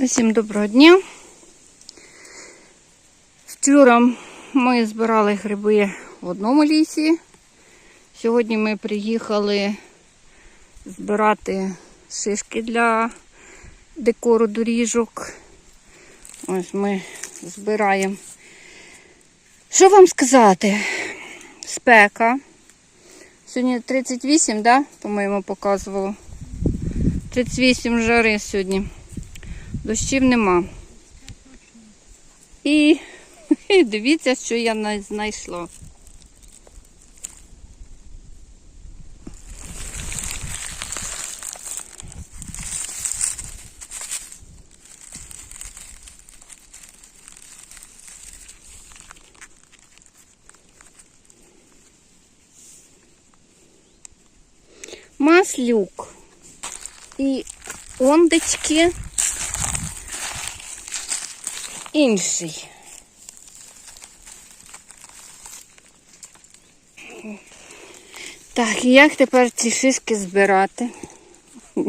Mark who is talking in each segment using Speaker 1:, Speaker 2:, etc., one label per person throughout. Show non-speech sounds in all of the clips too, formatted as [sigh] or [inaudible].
Speaker 1: Усім доброго дня. Вчора ми збирали гриби в одному лісі. Сьогодні ми приїхали збирати шишки для декору доріжок. Ось ми збираємо. Що вам сказати? Спека. Сьогодні 38, да? По-моєму, показувало. 38 жари сьогодні. Дощів нема. І, і [laughs] дивіться, що я на- знайшла. Маслюк. І ондечки інший. Так, і як тепер ці шишки збирати? [laughs]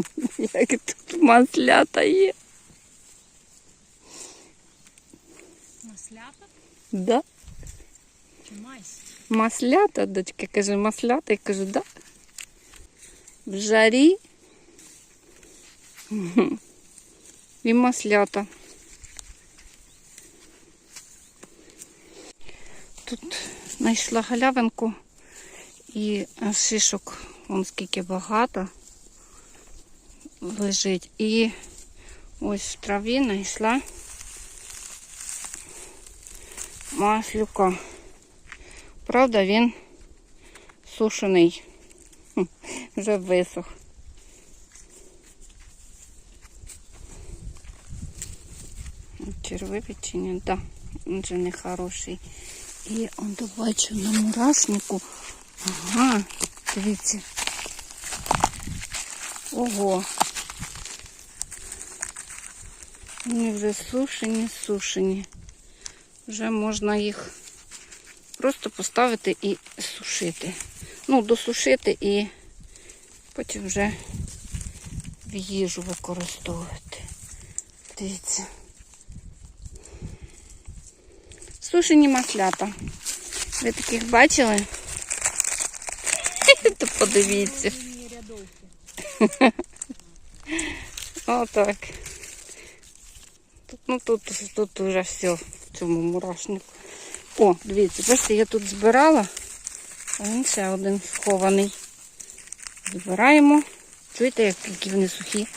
Speaker 1: Як тут маслята є?
Speaker 2: Маслята
Speaker 1: Да?
Speaker 2: чи майсь?
Speaker 1: Маслята, дочка каже, маслята, я кажу, да. В жарі. [laughs] І маслята. Тут знайшла галявинку і е, шишок, вон скільки багато лежить. І ось в траві знайшла маслюка. Правда, він сушений. Вже висох. Червивий чи ні? Да, він же не хороший. І он бачу на мурашнику. Ага, дивіться. Ого. Вони вже сушені, сушені. Вже можна їх просто поставити і сушити. Ну, досушити і потім вже в їжу використовувати. Дивіться. Сушені маслята. Ви таких бачили? [laughs] То подивіться. [laughs] Отак. Тут, ну тут, тут вже все в цьому мурашнику. О, дивіться, бачите, я тут збирала, а він ще один схований. Збираємо. Чуєте, як- які вони сухі?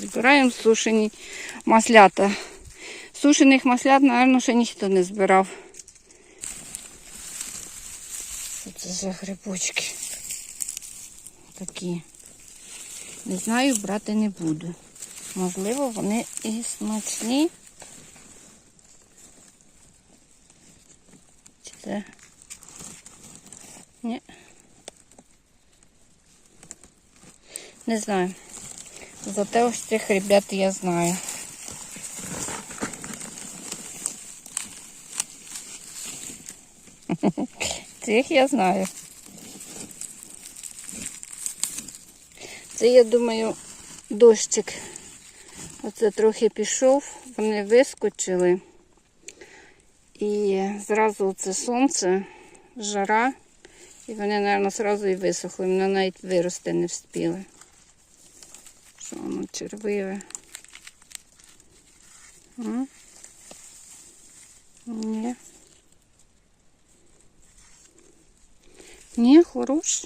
Speaker 1: Збираємо сушені маслята. Сушених маслят, мабуть, ще ніхто не збирав. Що це за грибочки? Такі. Не знаю, брати не буду. Можливо, вони і смачні. Чи це? Ні. Не знаю. Зате ось цих ребят я знаю. [laughs] Цих я знаю. Це, я думаю, дощик. Оце трохи пішов, вони вискочили. І зразу це сонце, жара. І вони, мабуть, зразу і висохли. Вони навіть вирости не встигли. Що воно червиве? М? Ні. Ні, хорош.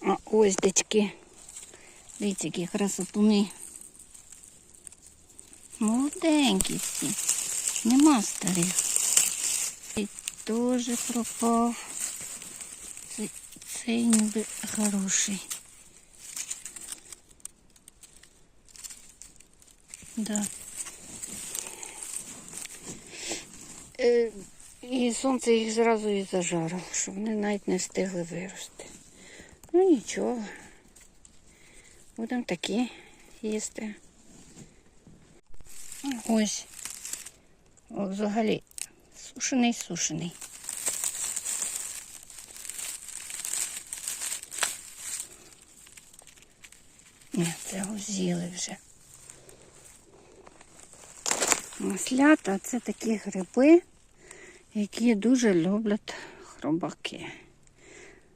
Speaker 1: А ось дечки. Дивіться, які красотуни. Молоденькі всі. Нема старих. Цей теж пропав. Цей, цей ніби хороший. Да. Е, і сонце їх зразу і зажарило, що вони навіть не встигли вирости. Ну нічого. Будемо такі їсти. Ось. О, взагалі сушений, сушений. Ні, це з'їли вже. Маслята це такі гриби, які дуже люблять хробаки.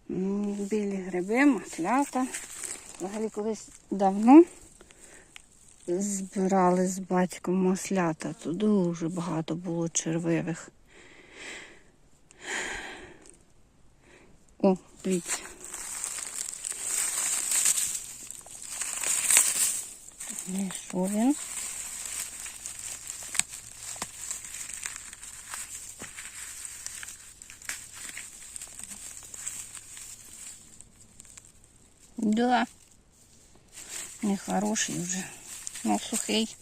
Speaker 1: Білі гриби, маслята. Взагалі колись давно збирали з батьком маслята. Тут дуже багато було червивих. О, дивіться. Що він? Да. Нехороший вже. Ну, сухий.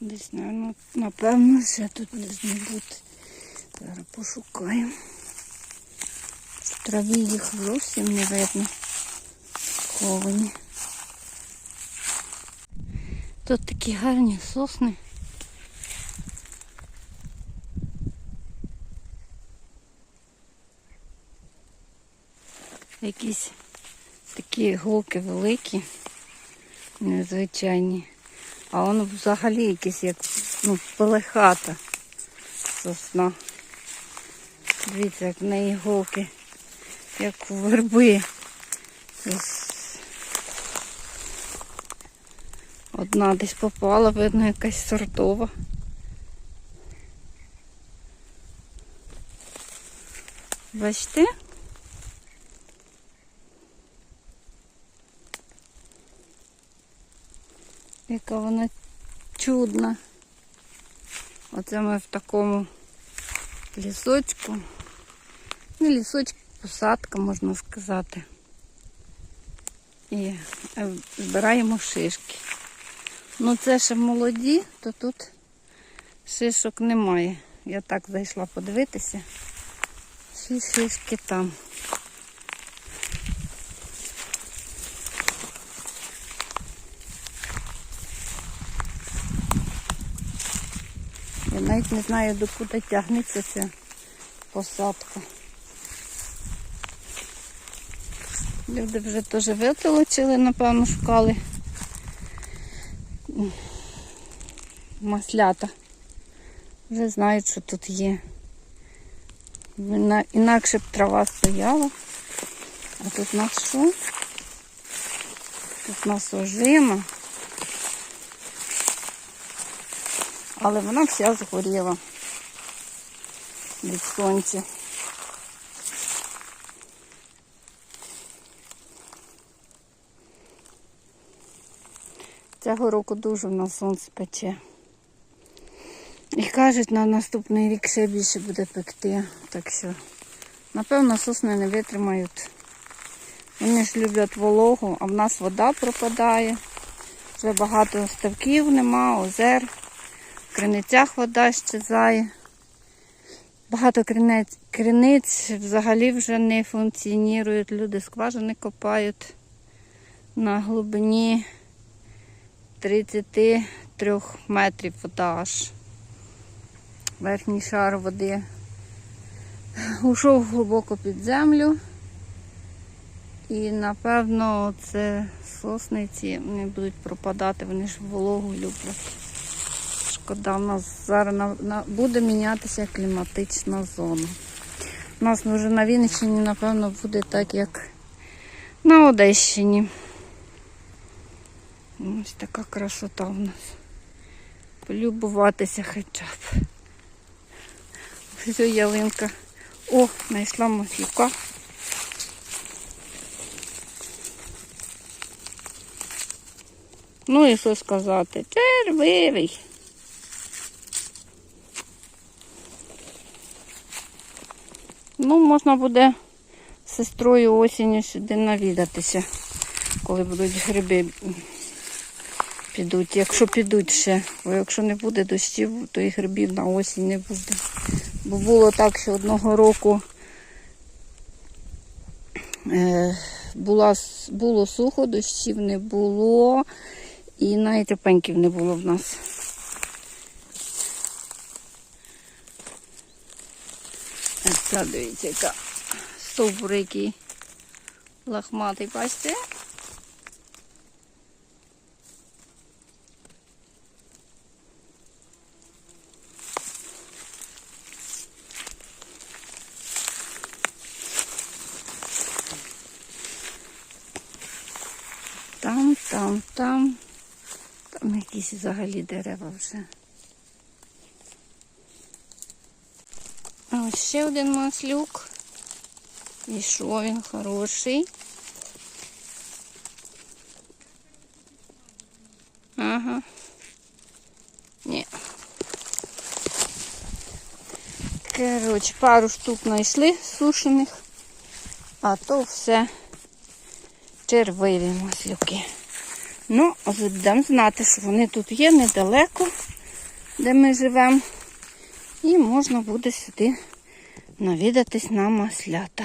Speaker 1: Десь, напевно, напевно, ще тут не бути. Зараз пошукаємо. В траві їх зовсім не видно. Ховані. Тут такі гарні сосни. Якісь такі голки великі, незвичайні. А воно взагалі якесь як ну, пелехата сосна. Дивіться, як в неї голки, як у верби. Ось Одна десь попала, видно, якась сортова. Бачите? Яка вона чудна. Оце ми в такому лісочку. Не лісочок, посадка, можна сказати. І е, збираємо шишки. Ну це ще молоді, то тут шишок немає. Я так зайшла подивитися. Всі шишки там. Навіть не знаю, докуди тягнеться ця посадка. Люди вже теж витолочили, напевно, шукали маслята. Вже знають, що тут є. Інакше б трава стояла. А тут нас що? Тут нас ожима. Але вона вся згоріла від сонця. Цього року дуже на сонце пече. І кажуть, на наступний рік ще більше буде пекти. Так що, напевно, сосни не витримають. Вони ж люблять вологу, а в нас вода пропадає. Вже багато ставків нема, озер. Криницях вода щезає. Багато криниць, криниць взагалі вже не функціонують. Люди скважини копають на глибині 33 метрів вода аж. Верхній шар води ушов глибоко під землю. І напевно це сосниці не будуть пропадати, вони ж вологу люблять. Шкода, в нас зараз на, на, буде мінятися кліматична зона. У нас вже на Вінниччині, напевно, буде так, як на Одещині. Ось така красота в нас. Полюбуватися хоча б. Ось ялинка. О, знайшла мафіка. Ну і що сказати? Червивий. Ну, можна буде з сестрою осінню сюди навідатися, коли будуть гриби підуть. Якщо підуть ще, бо якщо не буде дощів, то і грибів на осінь не буде. Бо було так, що одного року е, була, було сухо, дощів не було, і навіть опеньків не було в нас. А ця, дивіться, яка стовбур який лахматий, бачите? Там, там, там. Там якісь взагалі дерева вже. А ось ще один маслюк. І що він хороший. Ага. Ні. Коротше, пару штук знайшли сушених, а то все червиві маслюки. Ну, будемо знати, що вони тут є недалеко, де ми живемо. І можна буде сюди навідатись на маслята.